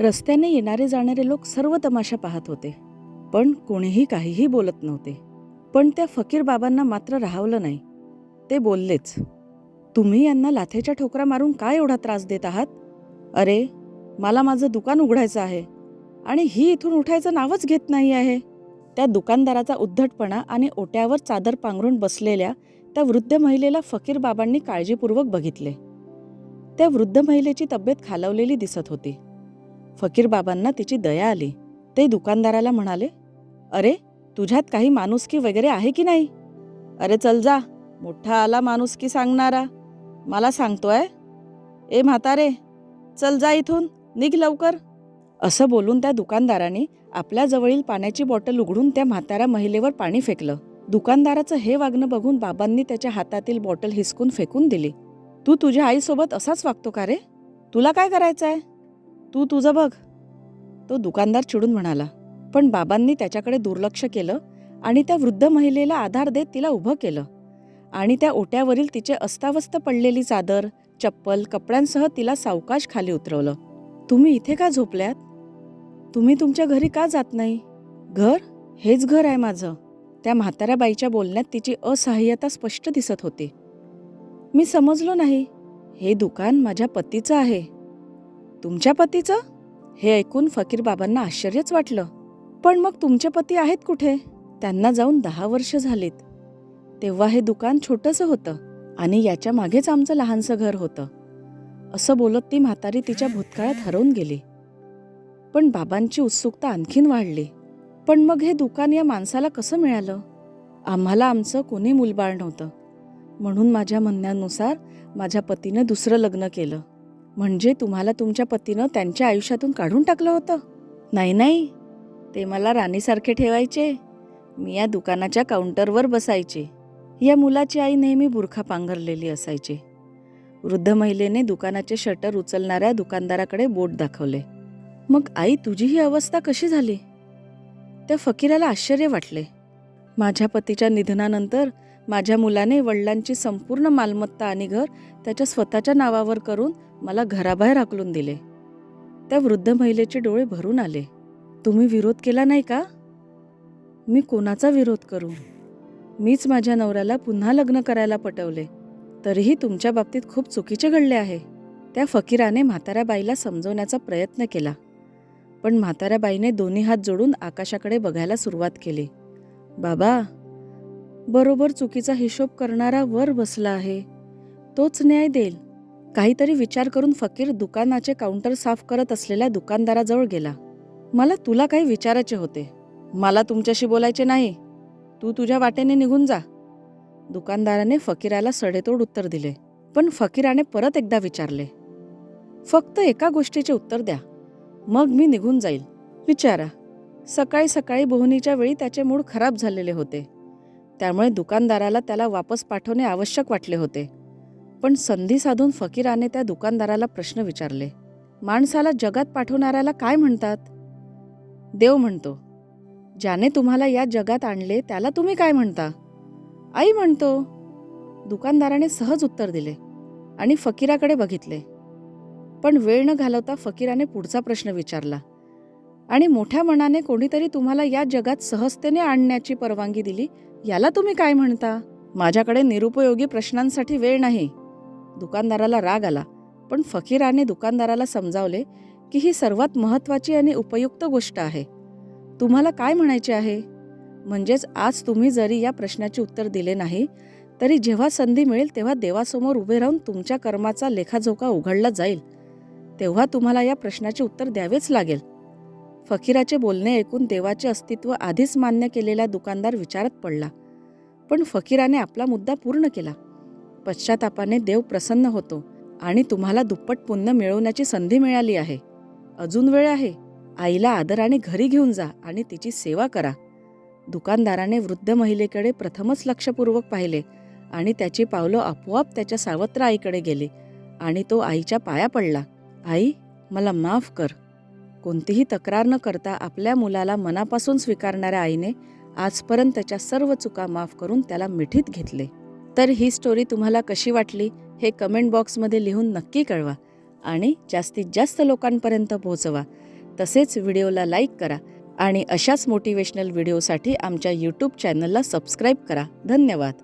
रस्त्याने येणारे जाणारे लोक सर्व तमाशा पाहत होते. पण कोणीही काहीही बोलत नव्हते. पण त्या फकीर बाबांना मात्र राहावलं नाही. ते बोललेच तुम्ही यांना लाथेच्या ठोकरा मारून काय एवढा त्रास देत आहात? अरे मला माझं दुकान उघडायचं आहे आणि ही इथून उठायचं नावच घेत नाही आहे. त्या दुकानदाराचा उद्धटपणा आणि ओट्यावर चादर पांघरून बसलेल्या त्या वृद्ध महिलेला फकीर बाबांनी काळजीपूर्वक बघितले. त्या वृद्ध महिलेची तब्येत खालावलेली दिसत होती. फकीरबाबांना तिची दया आली. ते दुकानदाराला म्हणाले अरे तुझ्यात काही माणुसकी वगैरे आहे की नाही? अरे चल जा. मोठा आला माणुसकी सांगणारा. मला सांगतोय. ए म्हातारे चल जा इथून. निघ लवकर. असं बोलून त्या दुकानदाराने आपल्याजवळील पाण्याची बॉटल उघडून त्या म्हाताऱ्या महिलेवर पाणी फेकलं. दुकानदाराचं हे वागणं बघून बाबांनी त्याच्या हातातील बॉटल हिसकून फेकून दिली. तू तुझ्या आईसोबत असाच वागतो का रे? तुला काय करायचं आहे तू तुझं बघ. तो दुकानदार चिडून म्हणाला पण बाबांनी त्याच्याकडे दुर्लक्ष केलं आणि त्या वृद्ध महिलेला आधार देत तिला उभं केलं. आणि त्या ओट्यावरील तिचे अस्तावस्त पडलेली चादर चप्पल कपड्यांसह तिला सावकाश खाली उतरवलं. तुम्ही इथे का झोपल्यात? तुम्ही तुमच्या घरी का जात नाही? घर? हेच घर आहे माझं. त्या म्हाताऱ्या बाईच्या बोलण्यात तिची असहाय्यता स्पष्ट दिसत होती. मी समजलो नाही. हे दुकान माझ्या पतीचं आहे. तुमच्या पतीचं? हे ऐकून फकीर बाबांना आश्चर्यच वाटलं. पण मग तुमचे पती आहेत कुठे? त्यांना जाऊन दहा वर्ष झालीत. तेव्हा हे दुकान छोटंसं होतं आणि याच्या मागेच आमचं लहानसं घर होतं. असं बोलत ती म्हातारी तिच्या भूतकाळात हरवून गेली. पण बाबांची उत्सुकता आणखीन वाढली. पण मग हे दुकान या माणसाला कसं मिळालं? आम्हाला आमचं कोणी मूलबाळ नव्हतं. म्हणून माझ्या म्हणण्यानुसार माझ्या पतीनं दुसरं लग्न केलं. म्हणजे तुम्हाला तुमच्या पतीनं त्यांच्या आयुष्यातून काढून टाकलं होतं? नाही नाही. ते मला राणीसारखे ठेवायचे. मी या दुकानाच्या काउंटरवर बसायचे. या मुलाची आई नेहमी बुरखा पांघरलेली असायची. वृद्ध महिलेने दुकानाचे शटर उचलणाऱ्या दुकानदाराकडे बोट दाखवले. मग आई तुझी ही अवस्था कशी झाली? त्या फकीराला आश्चर्य वाटले. माझ्या पतीच्या निधनानंतर माझ्या मुलाने वडिलांची संपूर्ण मालमत्ता आणि घर त्याच्या स्वतःच्या नावावर करून मला घराबाहेर आकलून दिले. त्या वृद्ध महिलेचे डोळे भरून आले. तुम्ही विरोध केला नाही का? मी कोणाचा विरोध करू? मीच माझ्या नवऱ्याला पुन्हा लग्न करायला पटवले. तरीही तुमच्या बाबतीत खूप चुकीचे घडले आहे. त्या फकीराने म्हाताऱ्या बाईला समजवण्याचा प्रयत्न केला. पण म्हाताऱ्या बाईने दोन्ही हात जोडून आकाशाकडे बघायला सुरुवात केली. बाबा बरोबर चुकीचा हिशोब करणारा वर बसला आहे. तोच न्याय देईल. काहीतरी विचार करून फकीर दुकानाचे काउंटर साफ करत असलेल्या दुकानदाराजवळ गेला. मला तुला काही विचारायचे होते. मला तुमच्याशी बोलायचे नाही. तू तुझ्या वाटेने निघून जा. दुकानदाराने फकीराला सडेतोड उत्तर दिले पण फकीराने परत एकदा विचारले फक्त एका गोष्टीचे उत्तर द्या. मग मी निघून जाईल. विचारा. सकाळी सकाळी बोहनीच्या वेळी त्याचे मूड खराब झालेले होते. त्यामुळे दुकानदाराला त्याला वापस पाठवणे आवश्यक वाटले होते. पण संधी साधून फकीराने त्या दुकानदाराला प्रश्न विचारले माणसाला जगात पाठवणाऱ्याला काय म्हणतात? देव म्हणतो ज्याने तुम्हाला या जगात आणले त्याला तुम्ही काय म्हणता? आई म्हणतो. दुकानदाराने सहज उत्तर दिले आणि फकीराकडे बघितले. पण वेळ न घालवता फकीराने पुढचा प्रश्न विचारला आणि मोठ्या मनाने कोणीतरी तुम्हाला या जगात सहजतेने आणण्याची परवानगी दिली याला तुम्ही काय म्हणता? माझ्याकडे निरुपयोगी प्रश्नांसाठी वेळ नाही. दुकानदाराला राग आला. पण फकीराने दुकानदाराला समजावले की ही सर्वात महत्त्वाची आणि उपयुक्त गोष्ट आहे. तुम्हाला काय म्हणायचे आहे? म्हणजेच आज तुम्ही जरी या प्रश्नाचे उत्तर दिले नाही तरी जेव्हा संधी मिळेल तेव्हा देवासमोर उभे राहून तुमच्या कर्माचा लेखाजोखा उघडला जाईल. तेव्हा तुम्हाला या प्रश्नाचे उत्तर द्यावेच लागेल. फकीराचे बोलणे ऐकून देवाचे अस्तित्व आधीच मान्य केलेला दुकानदार विचारात पडला. पण फकीराने आपला मुद्दा पूर्ण केला. पश्चातापाने देव प्रसन्न होतो आणि तुम्हाला दुप्पट पुण्य मिळवण्याची संधी मिळाली आहे. अजून वेळ आहे. आईला आदराने घरी घेऊन जा आणि तिची सेवा करा. दुकानदाराने वृद्ध महिलेकडे प्रथमच लक्षपूर्वक पाहिले आणि त्याची पावलं आपोआप त्याच्या सावत्र आईकडे गेली आणि तो आईच्या पाया पडला. आई मला माफ कर. कोणतीही तक्रार न करता आपल्या मुलाला मनापासून स्वीकारणाऱ्या आईने आजपर्यंत त्याच्या सर्व चुका माफ करून त्याला मिठीत घेतले. तर ही स्टोरी तुम्हाला कशी वाटली हे कमेंट बॉक्समध्ये लिहून नक्की कळवा आणि जास्तीत जास्त लोकांपर्यंत पोहोचवा. तसेच व्हिडिओला लाईक करा आणि अशाच मोटिवेशनल व्हिडिओसाठी आमच्या यूट्यूब चॅनलला सबस्क्राईब करा. धन्यवाद.